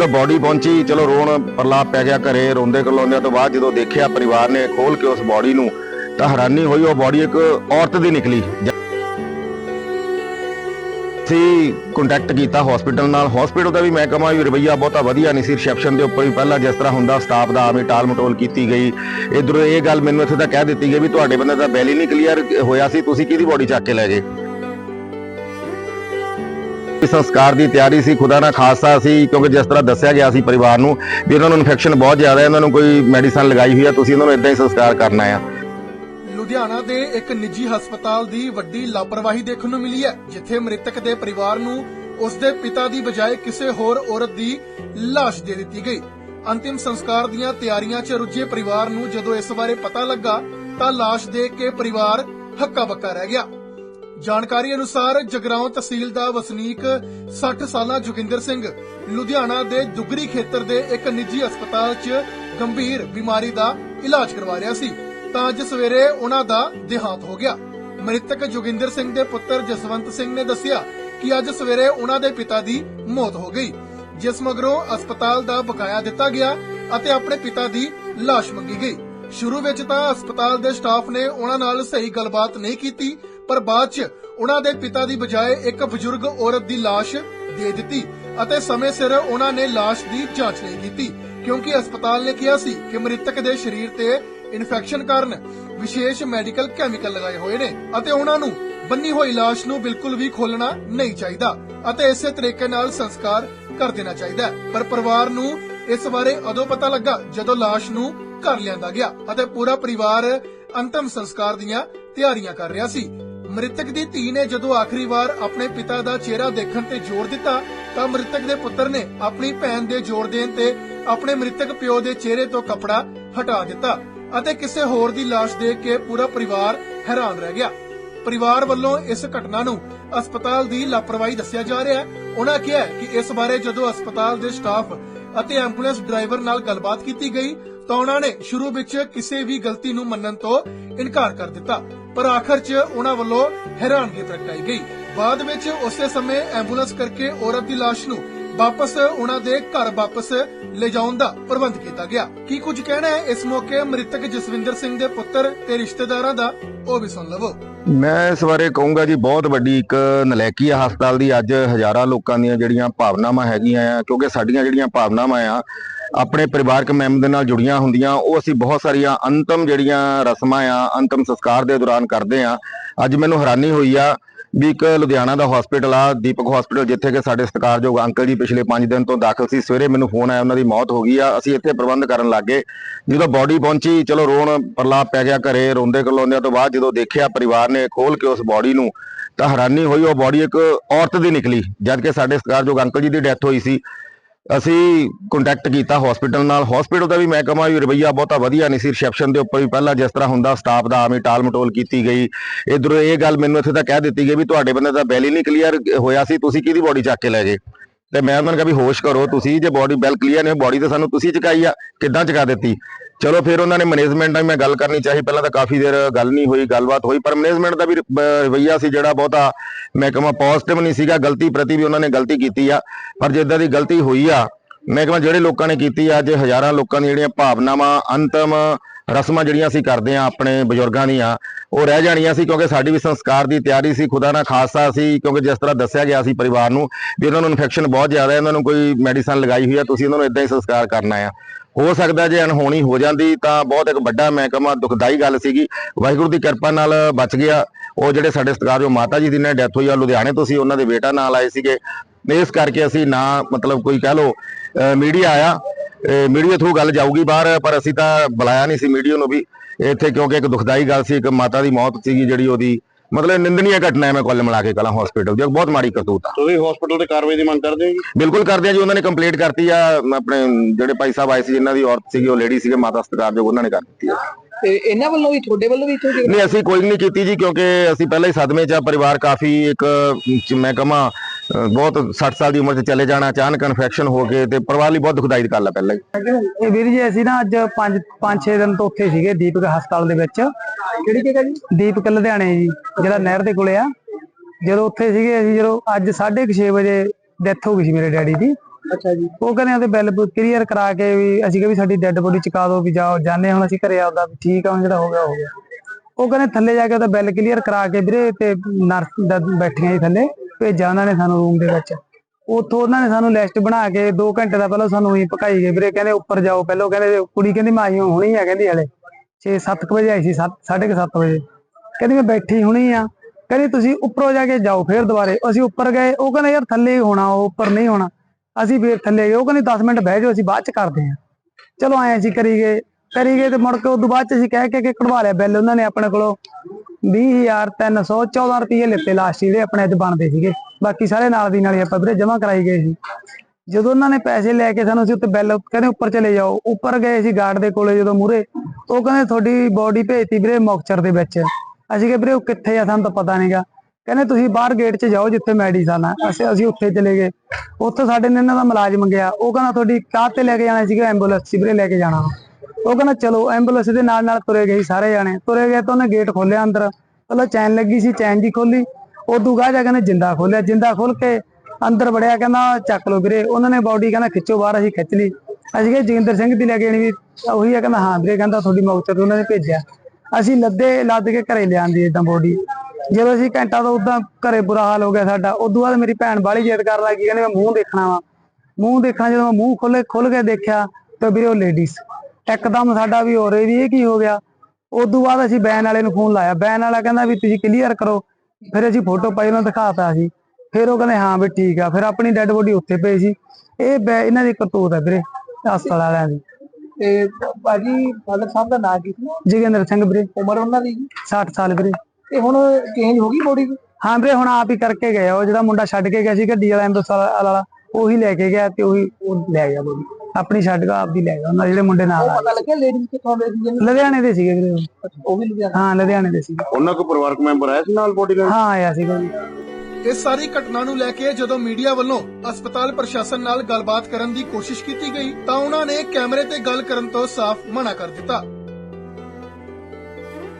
ਜਦੋਂ ਬਾਡੀ ਪਹੁੰਚੀ, ਚਲੋ ਰੋਣ ਪ੍ਰਲਾਪ ਪੈ ਗਿਆ ਘਰੇ, ਰੋਂਦੇ ਕਲੋਂਦਿਆਂ ਤੋਂ ਬਾਅਦ ਜਦੋਂ ਦੇਖਿਆ ਪਰਿਵਾਰ ਨੇ ਖੋਲ ਕੇ ਉਸ ਬਾਡੀ ਨੂੰ, ਤਾਂ ਹੈਰਾਨੀ ਹੋਈ, ਉਹ ਬਾਡੀ ਇੱਕ ਔਰਤ ਦੀ ਨਿਕਲੀ। ਅਸੀਂ ਕੰਟੈਕਟ ਕੀਤਾ ਹਸਪੀਟਲ ਨਾਲ। ਹਸਪੀਟਲ ਦਾ ਵੀ ਮੈਂ ਕਹਾਂ ਵੀ ਰਵਈਆ ਬਹੁਤਾ ਵਧੀਆ ਨਹੀਂ ਸੀ। ਰਿਸੈਪਸ਼ਨ ਦੇ ਉੱਪਰ ਵੀ ਪਹਿਲਾਂ ਜਿਸ ਤਰ੍ਹਾਂ ਹੁੰਦਾ ਸਟਾਫ ਦਾ ਆਵੇਂ ਟਾਲ ਮਟੋਲ ਕੀਤੀ ਗਈ। ਇਧਰੋਂ ਇਹ ਗੱਲ ਮੈਨੂੰ ਇੱਥੇ ਤਾਂ ਕਹਿ ਦਿੱਤੀ ਗਈ ਵੀ ਤੁਹਾਡੇ ਬੰਦੇ ਦਾ ਬੈਲੀ ਹੀ ਨਹੀਂ ਕਲੀਅਰ ਹੋਇਆ ਸੀ, ਤੁਸੀਂ ਕਿਹਦੀ ਬੋਡੀ ਚੱਕ ਕੇ ਲੈ ਗਏ? ਸੰਸਕਾਰ ਦੀ ਤਿਆਰੀ ਸੀ, ਖੁਦਾ ਨਾ ਖਾਸਾ ਸੀ, ਕਿਉਂਕਿ ਜਿਸ ਤਰ੍ਹਾਂ ਦੱਸਿਆ ਗਿਆ ਸੀ ਪਰਿਵਾਰ ਨੂੰ ਵੀ ਇਹਨਾਂ ਨੂੰ ਇਨਫੈਕਸ਼ਨ ਬਹੁਤ ਜ਼ਿਆਦਾ ਹੈ, ਇਹਨਾਂ ਨੂੰ ਕੋਈ ਮੈਡੀਸਨ ਲਗਾਈ ਹੋਈ ਹੈ, ਤੁਸੀਂ ਇਹਨਾਂ ਨੂੰ ਇਦਾਂ ਹੀ ਸੰਸਕਾਰ ਕਰਨਾ ਹੈ ਲੁਧਿਆਣਾ ਦੇ ਇੱਕ ਨਿੱਜੀ ਹਸਪਤਾਲ ਦੀ ਵੱਡੀ ਲਾਪਰਵਾਹੀ ਦੇਖਣ ਨੂੰ ਮਿਲੀ ਹੈ, ਜਿੱਥੇ ਮ੍ਰਿਤਕ ਦੇ ਪਰਿਵਾਰ ਨੂੰ ਉਸ ਦੇ ਪਿਤਾ ਦੀ ਬਜਾਏ ਕਿਸੇ ਹੋਰ ਔਰਤ ਦੀ ਲਾਸ਼ ਦੇ ਦਿੱਤੀ ਗਈ। ਅੰਤਿਮ ਸੰਸਕਾਰ ਦੀਆਂ ਤਿਆਰੀਆਂ 'ਚ ਰੁੱਝੇ ਪਰਿਵਾਰ ਨੂੰ ਜਦੋਂ ਇਸ ਬਾਰੇ ਪਤਾ ਲੱਗਾ, ਤਾਂ ਲਾਸ਼ ਦੇਖ ਕੇ ਪਰਿਵਾਰ ਹੱਕਾ ਬੱਕਾ ਰਹਿ ਗਿਆ। ਜਾਣਕਾਰੀ ਅਨੁਸਾਰ ਜਗਰਾਉਂ ਤਹਿਸੀਲ ਦਾ ਵਸਨੀਕ 60 ਸਾਲਾ ਜੋਗਿੰਦਰ ਸਿੰਘ ਲੁਧਿਆਣਾ ਦੇ ਦੁਗਰੀ ਖੇਤਰ ਦੇ ਇੱਕ ਨਿੱਜੀ ਹਸਪਤਾਲ 'ਚ ਗੰਭੀਰ ਬਿਮਾਰੀ ਦਾ ਇਲਾਜ ਕਰਵਾ ਰਿਹਾ ਸੀ। ਤਾਂ ਅੱਜ ਸਵੇਰੇ ਉਹਨਾਂ ਦਾ ਦੇਹਾਂਤ ਹੋ ਗਿਆ। ਮ੍ਰਿਤਕ ਜੋਗਿੰਦਰ ਸਿੰਘ ਦੇ ਪੁੱਤਰ ਜਸਵੰਤ ਸਿੰਘ ਨੇ ਦੱਸਿਆ ਕਿ ਅੱਜ ਸਵੇਰੇ ਉਹਨਾਂ ਦੇ ਪਿਤਾ ਦੀ ਮੌਤ ਹੋ ਗਈ। ਜਿਸ ਮਗਰੋਂ ਹਸਪਤਾਲ ਦਾ ਬਕਾਇਆ ਦਿੱਤਾ ਗਿਆ ਅਤੇ ਆਪਣੇ ਪਿਤਾ ਦੀ ਲਾਸ਼ ਮੰਗੀ ਗਈ। ਸ਼ੁਰੂ ਵਿੱਚ ਤਾਂ ਹਸਪਤਾਲ ਦੇ ਸਟਾਫ ਨੇ ਉਹਨਾਂ ਨਾਲ ਸਹੀ ਗੱਲਬਾਤ ਨਹੀਂ ਕੀਤੀ ਪਰ ਬਾਅਦ 'ਚ ਉਹਨਾਂ ਦੇ ਪਿਤਾ ਦੀ ਬਜਾਏ ਇੱਕ ਬਜ਼ੁਰਗ ਔਰਤ ਦੀ ਲਾਸ਼ ਦੇ ਦਿੱਤੀ ਅਤੇ ਸਮੇਂ ਸਿਰ ਉਹਨਾਂ ਨੇ ਲਾਸ਼ ਦੀ ਜਾਂਚ ਨਹੀਂ ਕੀਤੀ, ਕਿਉਂਕਿ ਹਸਪਤਾਲ ਨੇ ਕਿਹਾ ਸੀ ਕਿ ਮ੍ਰਿਤਕ ਦੇ ਸਰੀਰ ਤੇ ਇਨਫੈਕਸ਼ਨ ਕਾਰਨ ਵਿਸ਼ੇਸ਼ ਮੈਡੀਕਲ ਕੈਮੀਕਲ ਲਗਾਏ ਹੋਏ ਨੇ ਅਤੇ ਉਹਨਾਂ ਨੂੰ ਬੰਨੀ ਹੋਈ ਲਾਸ਼ ਨੂੰ ਬਿਲਕੁਲ ਵੀ ਖੋਲਣਾ ਨਹੀਂ ਚਾਹੀਦਾ ਅਤੇ ਇਸੇ ਤਰੀਕੇ ਨਾਲ ਸੰਸਕਾਰ ਕਰ ਦੇਣਾ ਚਾਹੀਦਾ ਹੈ। ਪਰ ਪਰਿਵਾਰ ਨੂੰ ਇਸ ਬਾਰੇ ਉਦੋਂ ਪਤਾ ਲੱਗਾ ਜਦੋਂ ਲਾਸ਼ ਨੂੰ ਘਰ ਲਿਆਂਦਾ ਗਿਆ ਅਤੇ ਪੂਰਾ ਪਰਿਵਾਰ ਅੰਤਮ ਸੰਸਕਾਰ ਦੀਆਂ ਤਿਆਰੀਆਂ ਕਰ ਰਿਹਾ ਸੀ ਮ੍ਰਿਤਕ ਦੀ ਧੀ ਨੇ ਜਦੋਂ ਆਖਰੀ ਵਾਰ ਆਪਣੇ ਪਿਤਾ ਦਾ ਚਿਹਰਾ ਦੇਖਣ ਤੇ ਜ਼ੋਰ ਦਿੱਤਾ, ਤਾਂ ਮ੍ਰਿਤਕ ਦੇ ਪੁੱਤਰ ਨੇ ਆਪਣੀ ਭੈਣ ਦੇ ਜ਼ੋਰ ਦੇਣ ਤੇ ਆਪਣੇ ਮ੍ਰਿਤਕ ਪਿਓ ਦੇ ਚਿਹਰੇ ਤੋਂ ਕਪੜਾ ਹਟਾ ਦਿੱਤਾ ਅਤੇ ਕਿਸੇ ਹੋਰ ਦੀ ਲਾਸ਼ ਦੇਖ ਕੇ ਪੂਰਾ ਪਰਿਵਾਰ ਹੈਰਾਨ ਰਹਿ ਗਿਆ। ਪਰਿਵਾਰ ਵੱਲੋਂ ਇਸ ਘਟਨਾ ਨੂੰ ਹਸਪਤਾਲ ਦੀ ਲਾਪਰਵਾਹੀ ਦੱਸਿਆ ਜਾ ਰਿਹਾ ਹੈ। ਉਹਨਾਂ ਕਿਹਾ ਕਿ ਇਸ ਬਾਰੇ ਜਦੋਂ ਹਸਪਤਾਲ ਦੇ ਸਟਾਫ ਅਤੇ ਐਂਬੂਲੈਂਸ ਡਰਾਈਵਰ ਨਾਲ ਗੱਲਬਾਤ ਕੀਤੀ ਗਈ, ਤਾਂ ਉਹਨਾਂ ਨੇ ਸ਼ੁਰੂ ਵਿੱਚ ਕਿਸੇ ਵੀ ਗਲਤੀ ਨੂੰ ਮੰਨਣ ਤੋਂ ਇਨਕਾਰ ਕਰ ਦਿੱਤਾ। ਪਰ ਆਖਰ 'ਚ ਉਹਨਾਂ ਵੱਲੋਂ ਹੈਰਾਨਗੀ ਪ੍ਰਗਟਾਈ ਗਈ। ਬਾਅਦ ਵਿੱਚ ਉਸੇ ਸਮੇਂ ਐਂਬੂਲੈਂਸ ਕਰਕੇ ਔਰਤ ਦੀ ਲਾਸ਼ ਨੂੰ ਵਾਪਸ ਉਹਨਾਂ ਦੇ ਘਰ ਵਾਪਸ ਲਿਜਾਉਣ ਦਾ ਪ੍ਰਬੰਧ ਕੀਤਾ ਗਿਆ। ਕੀ ਕੁਝ ਕਹਿਣਾ ਹੈ? ਇਸ ਮੌਕੇ ਮ੍ਰਿਤਕ ਜਸਵਿੰਦਰ ਸਿੰਘ ਦੇ ਪੁੱਤਰ ਤੇ ਰਿਸ਼ਤੇਦਾਰਾਂ ਦਾ ਉਹ ਵੀ ਸੁਣ ਲਵੋ। ਮੈਂ ਇਸ ਬਾਰੇ ਕਹੂੰਗਾ ਜੀ, ਬਹੁਤ ਵੱਡੀ ਇੱਕ ਨਲਾਇਕੀ ਆ ਹਸਪਤਾਲ ਦੀ। ਅੱਜ ਹਜ਼ਾਰਾਂ ਲੋਕਾਂ ਦੀਆਂ ਜਿਹੜੀਆਂ ਭਾਵਨਾਵਾਂ ਹੈਗੀਆਂ ਆ, ਕਿਉਂਕਿ ਸਾਡੀਆਂ ਜਿਹੜੀਆਂ ਭਾਵਨਾਵਾਂ ਆ, ਆਪਣੇ ਪਰਿਵਾਰਕ ਮੈਂਬਰ ਦੇ ਨਾਲ ਜੁੜੀਆਂ ਹੁੰਦੀਆਂ, ਉਹ ਅਸੀਂ ਬਹੁਤ ਸਾਰੀਆਂ ਅੰਤਮ ਜਿਹੜੀਆਂ ਰਸਮਾਂ ਆ, ਅੰਤਮ ਸੰਸਕਾਰ ਦੇ ਦੌਰਾਨ ਕਰਦੇ ਆ। ਅੱਜ ਮੈਨੂੰ ਹੈਰਾਨੀ ਹੋਈ ਆ ਵੀ ਇੱਕ ਲੁਧਿਆਣਾ ਦਾ ਹਸਪੀਟਲ ਆ, ਦੀਪਕ ਹਸਪੀਟਲ ਜਿੱਥੇ ਕਿ ਸਾਡੇ ਸਤਿਕਾਰਯੋਗ ਅੰਕਲ ਜੀ ਪਿਛਲੇ 5 ਦਿਨ ਤੋਂ ਦਾਖਲ ਸੀ। ਸਵੇਰੇ ਮੈਨੂੰ ਫੋਨ ਆਇਆ, ਉਹਨਾਂ ਦੀ ਮੌਤ ਹੋ ਗਈ ਆ। ਅਸੀਂ ਇੱਥੇ ਪ੍ਰਬੰਧ ਕਰਨ ਲੱਗੇ। ਜਦੋਂ ਬਾਡੀ ਪਹੁੰਚੀ, ਚਲੋ ਰੋਣ ਪ੍ਰਲਾਪ ਪੈ ਗਿਆ ਘਰੇ, ਰੋਂਦੇ ਕਲੋਂਦਿਆਂ ਤੋਂ ਬਾਅਦ ਜਦੋਂ ਦੇਖਿਆ ਪਰਿਵਾਰ ਨੇ ਖੋਲ ਕੇ ਉਸ ਬਾਡੀ ਨੂੰ, ਤਾਂ ਹੈਰਾਨੀ ਹੋਈ। ਉਹ ਬਾਡੀ ਇੱਕ ਔਰਤ ਦੀ ਨਿਕਲੀ ਜਦ ਕਿ ਸਾਡੇ ਸਤਿਕਾਰਯੋਗ ਅੰਕਲ ਜੀ ਦੀ ਡੈਥ ਹੋਈ ਸੀ। ਅਸੀਂ ਕੰਟੈਕਟ ਕੀਤਾ ਹਸਪੀਟਲ ਨਾਲ। ਹਸਪੀਟਲ ਦਾ ਵੀ ਮੈਂ ਕਹਾਂ ਵੀ ਰਵਈਆ ਬਹੁਤਾ ਵਧੀਆ ਨਹੀਂ ਸੀ। ਰਿਸੈਪਸ਼ਨ ਦੇ ਉੱਪਰ ਵੀ ਪਹਿਲਾਂ ਜਿਸ ਤਰ੍ਹਾਂ ਹੁੰਦਾ ਸਟਾਫ ਦਾ ਆਵੇਂ ਟਾਲ ਮਟੋਲ ਕੀਤੀ ਗਈ। ਇਧਰੋਂ ਇਹ ਗੱਲ ਮੈਨੂੰ ਇੱਥੇ ਤਾਂ ਕਹਿ ਦਿੱਤੀ ਗਈ ਵੀ ਤੁਹਾਡੇ ਬੰਦੇ ਦਾ ਬੈਲ ਹੀ ਨਹੀਂ ਕਲੀਅਰ ਹੋਇਆ ਸੀ, ਤੁਸੀਂ ਕਿਹਦੀ ਬੋਡੀ ਚੱਕ ਕੇ ਲੈ ਗਏ? ਤੇ ਮੈਂ ਉਹਨਾਂ ਨੂੰ ਕਿਹਾ ਵੀ ਹੋਸ਼ ਕਰੋ ਤੁਸੀਂ, ਜੇ ਬੋਡੀ ਬੈਲ ਕਲੀਅਰ ਨਹੀਂ ਬੋਡੀ ਤਾਂ ਸਾਨੂੰ ਤੁਸੀਂ ਚੁਕਾਈ ਆ, ਕਿੱਦਾਂ ਚੁਕਾ ਦਿੱਤੀ? ਚਲੋ ਫਿਰ ਉਹਨਾਂ ਨੇ ਮੈਨੇਜਮੈਂਟ ਨਾਲ ਮੈਂ ਗੱਲ ਕਰਨੀ ਚਾਹੀ ਪਹਿਲਾਂ ਤਾਂ ਕਾਫੀ ਦੇਰ ਗੱਲ ਨਹੀਂ ਹੋਈ ਗੱਲਬਾਤ ਹੋਈ ਪਰ ਮੈਨੇਜਮੈਂਟ ਦਾ ਵੀ ਰ- ਰਵੱਈਆ ਸੀ ਜਿਹੜਾ ਬਹੁਤਾ ਮੈਂ ਕਹਾਂ ਪੋਜ਼ਿਟਿਵ ਨਹੀਂ ਸੀਗਾ ਗਲਤੀ ਪ੍ਰਤੀ ਵੀ ਉਹਨਾਂ ਨੇ ਗਲਤੀ ਕੀਤੀ ਆ ਪਰ ਜਿੱਦਾਂ ਦੀ ਗਲਤੀ ਹੋਈ ਆ ਮੈਂ ਕਹਾਂ ਜਿਹੜੇ ਲੋਕਾਂ ਨੇ ਕੀਤੀ ਆ, ਅੱਜ ਹਜ਼ਾਰਾਂ ਲੋਕਾਂ ਦੀਆਂ ਜਿਹੜੀਆਂ ਭਾਵਨਾਵਾਂ ਅੰਤਮ ਰਸਮਾਂ ਜਿਹੜੀਆਂ ਅਸੀਂ ਕਰਦੇ ਆ ਆਪਣੇ ਬਜ਼ੁਰਗਾਂ ਦੀਆਂ ਉਹ ਰਹਿ ਜਾਣੀਆਂ ਸੀ ਕਿਉਂਕਿ ਸਾਡੀ ਵੀ ਸੰਸਕਾਰ ਦੀ ਤਿਆਰੀ ਸੀ ਖੁਦਾ ਨਾ ਖਾਸਾ ਸੀ ਕਿਉਂਕਿ ਜਿਸ ਤਰ੍ਹਾਂ ਦੱਸਿਆ ਗਿਆ ਸੀ ਪਰਿਵਾਰ ਨੂੰ ਵੀ ਉਹਨਾਂ ਨੂੰ ਇਨਫੈਕਸ਼ਨ ਬਹੁਤ ਜ਼ਿਆਦਾ ਹੈ ਇਹਨਾਂ ਨੂੰ ਕੋਈ ਮੈਡੀਸਨ ਲਗਾਈ ਹੋਈ ਆ ਤੁਸੀਂ ਉਹਨਾਂ ਨੂੰ ਇਦਾਂ ਹੀ ਸੰਸਕਾਰ ਕਰਨਾ ਆ। ਹੋ ਸਕਦਾ ਜੇ ਅਣਹੋਣੀ ਹੋ ਜਾਂਦੀ ਤਾਂ ਬਹੁਤ ਇੱਕ ਵੱਡਾ ਮੈਂ ਕਹਾਂ ਦੁਖਦਾਈ ਗੱਲ ਸੀਗੀ। ਵਾਹਿਗੁਰੂ ਦੀ ਕਿਰਪਾ ਨਾਲ ਬਚ ਗਿਆ। ਉਹ ਜਿਹੜੇ ਸਾਡੇ ਸਤਿਕਾਰਯੋਗ ਮਾਤਾ ਜੀ ਦੀ ਨੇ ਡੈਥ ਹੋਈ ਆ, ਲੁਧਿਆਣੇ ਤੋਂ ਸੀ, ਉਹਨਾਂ ਦੇ ਬੇਟਾ ਨਾਲ ਆਏ ਸੀਗੇ। ਇਸ ਕਰਕੇ ਅਸੀਂ ਨਾ, ਮਤਲਬ ਕੋਈ ਕਹਿ ਲੋ ਮੀਡੀਆ ਆਇਆ। ਮੀਡੀਆ ਥਰੂ ਗੱਲ ਜਾਊਗੀ ਬਾਹਰ, ਪਰ ਅਸੀਂ ਤਾਂ ਬੁਲਾਇਆ ਨਹੀਂ ਸੀ ਮੀਡੀਆ ਨੂੰ ਵੀ। ਇੱਥੇ ਕਿਉਂਕਿ ਇੱਕ ਦੁਖਦਾਈ ਗੱਲ ਸੀ, ਇੱਕ ਮਾਤਾ ਦੀ ਮੌਤ ਸੀਗੀ ਜਿਹੜੀ ਉਹਦੀ। ਮਤਲਬ ਨਿੰਦਨੀय ਘਟਨਾ ਹੈ ਮੈਂ ਕੁੱਲ ਮਿਲਾ ਕੇ ਕਲਾਂ ਹਸਪੀਟਲ ਦੀ ਬਹੁਤ ਮਾੜੀ ਕਰਤੂਤ ਆ। ਤੁਸੀਂ ਹਸਪੀਟਲ ਤੇ ਕਾਰਵਾਈ ਦੀ ਮੰਗ ਕਰਦੇ ਹੋ ਜੀ? ਬਿਲਕੁਲ ਕਰਦੇ ਆ ਜੀ ਉਹਨਾਂ ਨੇ ਕੰਪਲੀਟ ਕਰਤੀ ਆ ਆਪਣੇ ਜਿਹੜੇ ਭਾਈ ਸਾਹਿਬ ਆਏ ਸੀ ਜਿਨ੍ਹਾਂ ਦੀ ਔਰਤ ਸੀਗੀ ਉਹ ਲੇਡੀ ਸੀਗੇ ਮਾਤਾ ਸਤਿਕਾਰ ਜੋ ਉਹਨਾਂ ਨੇ ਕਰ ਦਿੱਤੀ ਆ। ਤੇ ਇਹਨਾਂ ਵੱਲੋਂ ਵੀ ਤੁਹਾਡੇ ਵੱਲੋਂ ਵੀ ਇੱਥੋਂ ਨਹੀਂ ਅਸੀਂ ਕੋਈ ਨਹੀਂ ਕੀਤੀ ਜੀ ਕਿਉਂਕਿ ਅਸੀਂ ਪਹਿਲਾਂ ਹੀ ਸਦਮੇ 'ਚ ਆ ਪਰਿਵਾਰ ਕਾਫੀ ਇੱਕ ਮੈਂ ਕਹਾਂ ਬਹੁਤ 60 ਸਾਲ ਦੀ ਉਮਰ 'ਚ ਚਲੇ ਜਾਣਾ ਅਚਾਨਕ ਇਨਫੈਕਸ਼ਨ ਹੋ ਕੇ ਤੇ ਪਰਿਵਾਰ ਲਈ ਬਹੁਤ ਦੁਖਦਾਈ ਗੱਲ ਆ ਪਹਿਲਾਂ ਹੀ। ਇਹ ਵੀਰ ਜੀ ਅਸੀਂ ਨਾ ਅੱਜ 5 5-6 ਦਿਨ ਤੋਂ ਉੱਥੇ ਸੀਗੇ ਦੀਪਕ ਹਸਪਤਾਲ ਦੇ ਵਿੱਚ। ਕਿਹੜੀ ਜਗ੍ਹਾ ਜੀ? ਦੀਪਕ ਲੁਧਿਆਣੇ ਜੀ ਜਿਹੜਾ ਨਹਿਰ ਦੇ ਕੋਲੇ ਆ। ਜਦੋਂ ਉੱਥੇ ਸੀਗੇ ਅਸੀਂ ਜਦੋਂ ਅੱਜ 6:30 ਵਜੇ ਡੈਥ ਹੋ ਗਈ ਸੀ ਮੇਰੇ ਡੈਡੀ ਦੀ। ਅੱਛਾ ਜੀ। ਉਹ ਕਹਿੰਦੇ ਉਹਦੇ ਬਿੱਲ ਕਲੀਅਰ ਕਰਾ ਕੇ ਵੀ ਅਸੀਂ ਕਿਹਾ ਵੀ ਸਾਡੀ ਡੈੱਡ ਬੋਡੀ ਚੁਕਾ ਦਿਓ ਵੀ ਜਾਓ ਜਾਣੇ ਹੁਣ ਅਸੀਂ ਘਰੇ ਆਪਦਾ ਵੀ ਠੀਕ ਆ ਹੁਣ ਜਿਹੜਾ ਹੋ ਗਿਆ ਹੋ ਗਿਆ। ਉਹ ਕਹਿੰਦੇ ਥੱਲੇ ਜਾ ਕੇ ਉਹਦਾ ਬਿੱਲ ਕਲੀਅਰ ਕਰਾ ਕੇ ਵੀਰੇ ਤੇ ਨਰਸ ਬੈਠੀਆਂ ਜੀ ਥੱਲੇ। ਭੇਜਿਆ ਉਹਨਾਂ ਨੇ ਸਾਨੂੰ ਰੂਮ ਦੇ ਵਿੱਚ। ਉੱਥੋਂ ਉਹਨਾਂ ਨੇ ਸਾਨੂੰ ਲਿਸਟ ਬਣਾ ਕੇ 2 ਘੰਟੇ ਦਾ ਪਹਿਲਾਂ ਸਾਨੂੰ ਹੀ ਪਕਾਈ ਗਏ। ਵੀਰੇ ਕਹਿੰਦੇ ਉੱਪਰ ਜਾਓ। ਪਹਿਲਾਂ ਕਹਿੰਦੇ ਕੁੜੀ ਕਹਿੰਦੀ ਮੈਂ ਆਈ ਹੁਣੀ ਆ ਕਹਿੰਦੀ ਹਲੇ। 6-7 ਵਜੇ ਆਈ ਸੀ 7:30 ਵਜੇ। ਕਹਿੰਦੀ ਮੈਂ ਬੈਠੀ ਹੁਣੀ ਆ। ਕਹਿੰਦੀ ਤੁਸੀਂ ਉੱਪਰੋਂ ਜਾ ਕੇ ਜਾਓ ਫੇਰ ਦੁਬਾਰੇ। ਅਸੀਂ ਉੱਪਰ ਗਏ। ਉਹ ਕਹਿੰਦੇ ਯਾਰ ਥੱਲੇ ਹੋਣਾ, ਉਹ ਉੱਪਰ ਨਹੀਂ ਹੋਣਾ। ਅਸੀਂ ਫੇਰ ਥੱਲੇ ਗਏ। ਉਹ ਕਹਿੰਦੇ 10 ਮਿੰਟ ਬਹਿ ਜਾਓ, ਅਸੀਂ ਬਾਅਦ ਚ ਕਰਦੇ ਹਾਂ। ਚਲੋ ਆਏ ਅਸੀਂ ਕਰੀ ਗਏ। ਕਰੀ ਗਏ ਤੇ ਮੁੜ ਕੇ ਉਦੋਂ ਬਾਅਦ ਚ ਅਸੀਂ ਕਹਿ ਕੇ ਕਿ ਕਢਵਾ ਲਿਆ ਬਿੱਲ ਉਹਨਾਂ ਨੇ ਆਪਣੇ ਕੋਲੋਂ। 20314 ਰੁਪਏ ਲਿੱਤੇ ਲਾਸਟ ਜਿਹੜੇ ਆਪਣੇ ਅੱਜ ਬਣਦੇ ਸੀਗੇ। ਬਾਕੀ ਸਾਰੇ ਨਾਲ ਦੀ ਨਾਲ ਹੀ ਆਪਾਂ ਵੀਰੇ ਜਮ੍ਹਾਂ ਕਰਾਈ ਗਏ ਸੀ। ਜਦੋਂ ਉਹਨਾਂ ਨੇ ਪੈਸੇ ਲੈ ਕੇ ਸਾਨੂੰ ਅਸੀਂ ਉੱਤੇ ਬਿੱਲ ਕਹਿੰਦੇ ਉੱਪਰ ਚਲੇ ਜਾਓ, ਉੱਪਰ ਗਏ ਸੀ ਗਾਰਡ ਦੇ ਕੋਲੇ ਜਦੋਂ ਮੂਰੇ ਉਹ ਕਹਿੰਦੇ ਤੁਹਾਡੀ ਬੋਡੀ ਭੇਜਤੀ ਵੀਰੇ ਮੌਕਚਰ ਦੇ ਵਿੱਚ। ਅਸੀਂ ਕਿਹਾ ਵੀਰੇ ਉਹ ਕਿੱਥੇ ਆ ਸਾਨੂੰ ਤਾਂ ਪਤਾ ਨਹੀਂਗਾ ਕਹਿੰਦੇ ਤੁਸੀਂ ਬਾਹਰ ਗੇਟ 'ਚ ਜਾਓ ਜਿੱਥੇ ਮੈਡੀਸਨ ਆ। ਅਸੀਂ ਅਸੀਂ ਉੱਥੇ ਚਲੇ ਗਏ। ਉੱਥੇ ਸਾਡੇ ਨੇ ਇਹਨਾਂ ਦਾ ਮੁਲਾਜ਼ਮ ਗਿਆ। ਉਹ ਕਹਿੰਦਾ ਤੁਹਾਡੀ ਕਾਹ ਤੇ ਲੈ ਕੇ ਜਾਣਾ ਸੀਗਾ ਐਂਬੂਲੈਂਸ ਸੀ ਵੀਰੇ ਲੈ ਕੇ ਜਾਣਾ। ਉਹ ਕਹਿੰਦਾ, ਚਲੋ ਐਂਬੂਲੈਂਸ ਦੇ ਨਾਲ ਨਾਲ ਤੁਰੇ ਗਏ ਸਾਰੇ ਜਾਣੇ। ਤੁਰੇ ਗਏ ਤਾਂ ਉਹਨੇ ਗੇਟ ਖੋਲਿਆ ਅੰਦਰ। ਪਹਿਲਾਂ ਚੈਨ ਲੱਗੀ ਸੀ ਚੈਨ ਦੀ ਖੋਲੀ ਉਦੋਂ ਬਾਅਦ ਜਾ ਕੇ ਜਿੰਦਾ ਖੋਲਿਆ ਜਿੰਦਾ ਖੋਲ ਕੇ ਅੰਦਰ ਵੜਿਆ, ਕਹਿੰਦਾ, ਚੱਕ ਲਓ ਵੀਰੇ। ਉਹਨਾਂ ਨੇ ਬਾਡੀ ਕਹਿੰਦਾ, ਖਿੱਚੋ ਬਾਹਰ, ਅਸੀਂ ਖਿੱਚ ਲਈ। ਅਸੀਂ ਕਿਹਾ, ਜੋਗਿੰਦਰ ਸਿੰਘ ਦੀ ਲੈ ਕੇ ਆਣੀ ਵੀ ਉਹੀ ਆ, ਕਹਿੰਦਾ, ਹਾਂ ਵੀਰੇ, ਕਹਿੰਦਾ, ਤੁਹਾਡੀ ਮੌਕਚਰ ਉਹਨਾਂ ਨੇ ਭੇਜਿਆ। ਅਸੀਂ ਲੱਦੇ, ਲੱਦ ਕੇ ਘਰੇ ਲਿਆਂਦੀ ਇਦਾਂ ਬੋਡੀ ਜਦੋਂ ਅਸੀਂ ਘੰਟਾ ਤੋਂ ਉਦਾਂ ਘਰੇ ਬੁਰਾ ਹਾਲ ਹੋ ਗਿਆ ਸਾਡਾ, ਉਦੋਂ ਬਾਅਦ ਮੇਰੀ ਭੈਣ ਬਾਲੀ ਜਿੱਦ ਕਰਨ ਲੱਗੀ, ਕਹਿੰਦੀ, ਮੈਂ ਮੂੰਹ ਦੇਖਣਾ ਵਾ। ਮੂੰਹ ਦੇਖਣਾ, ਜਦੋਂ ਮੈਂ ਮੂੰਹ ਖੋਲੇ ਖੁੱਲ ਕੇ ਦੇਖਿਆ, ਤਾਂ ਵੀਰੇ ਉਹ ਲੇਡੀਜ਼ ਇੱਕਦਮ ਸਾਡਾ ਵੀ ਹੋ ਰਿਹਾ ਵੀ ਇਹ ਕੀ ਹੋ ਗਿਆ? ਉਦੋਂ ਬਾਅਦ ਅਸੀਂ ਬੈਨ ਵਾਲੇ ਨੂੰ ਫੋਨ ਲਾਇਆ। ਬੈਨ ਵਾਲਾ ਕਹਿੰਦਾ ਵੀ ਤੁਸੀਂ ਕਲੀਅਰ ਕਰੋ। ਫਿਰ ਅਸੀਂ ਫੋਟੋ ਪਾਈ ਉਹਨਾਂ ਦਿਖਾਤਾ ਸੀ ਫਿਰ ਉਹ ਕਹਿੰਦੇ ਹਾਂ ਵੀ ਠੀਕ ਆ। ਫਿਰ ਆਪਣੀ ਡੈੱਡ ਬੋਡੀ ਉੱਥੇ ਪਈ ਸੀ। ਇਹ ਇਹਨਾਂ ਦੀ ਕਰਤੂਤ ਹੈ ਵੀਰੇ ਹਸਪਤਾਲ ਵਾਲਿਆਂ ਦੀ। ਤੇ ਭਾਜੀ ਫਾਦਰ ਸਾਹਿਬ ਦਾ ਨਾਂ ਕੀ ਸੀ? ਜੋਗਿੰਦਰ ਸਿੰਘ ਵੀਰੇ। ਉਮਰ ਉਹਨਾਂ ਦੀ? 60 ਸਾਲ ਵੀਰੇ। ਤੇ ਹੁਣ ਚੇਂਜ ਹੋ ਗਈ ਬੋਡੀ ਹਾਂ ਵੀਰੇ ਹੁਣ ਆਪ ਹੀ ਕਰਕੇ ਗਏ। ਉਹ ਜਿਹੜਾ ਮੁੰਡਾ ਛੱਡ ਕੇ ਗਿਆ ਸੀ ਗੱਡੀ ਵਾਲਾ ਐਂਬੂਲੈਂਸ ਵਾਲਾ ਉਹੀ ਲੈ ਕੇ ਗਿਆ ਤੇ ਉਹੀ ਉਹ ਲੈ ਗਿਆ ਬੋਡੀ ਆਪਣੀ ਛੱਡ ਕੇ ਆਪ ਦੀ ਲੈ ਗਿਆ ਉਹਨਾਂ ਜਿਹੜੇ ਮੁੰਡੇ ਨਾਲ ਆ। ਪਤਾ ਲੱਗਿਆ ਲੇਡੀਜ਼ ਕਿੱਥੋਂ ਦੇ ਸੀ ਲੁਧਿਆਣੇ ਦੇ ਸੀਗੇ ਵੀਰੇ ਉਹ। ਉਹ ਵੀ ਲੁਧਿਆਣਾ ਹਾਂ ਲੁਧਿਆਣੇ ਦੇ ਸੀਗੇ। ਉਹਨਾਂ ਕੋ ਪਰਿਵਾਰਕ ਮੈਂਬਰ ਆਇਆ ਸੀ ਨਾਲ ਬੋਡੀ ਲੈਣ ਹਾਂ ਆਇਆ ਸੀਗਾ ਜੀ। ਇਸ ਸਾਰੀ ਘਟਨਾ ਨੂੰ ਲੈ ਕੇ ਜਦੋਂ ਮੀਡੀਆ ਵੱਲੋਂ ਹਸਪਤਾਲ ਪ੍ਰਸ਼ਾਸਨ ਨਾਲ ਗੱਲਬਾਤ ਕਰਨ ਦੀ ਕੋਸ਼ਿਸ਼ ਕੀਤੀ ਗਈ ਤਾਂ ਉਹਨਾਂ ਨੇ ਕੈਮਰੇ ਤੇ ਗੱਲ ਕਰਨ ਤੋਂ ਸਾਫ਼ ਮਨਾ ਕਰ ਦਿੱਤਾ।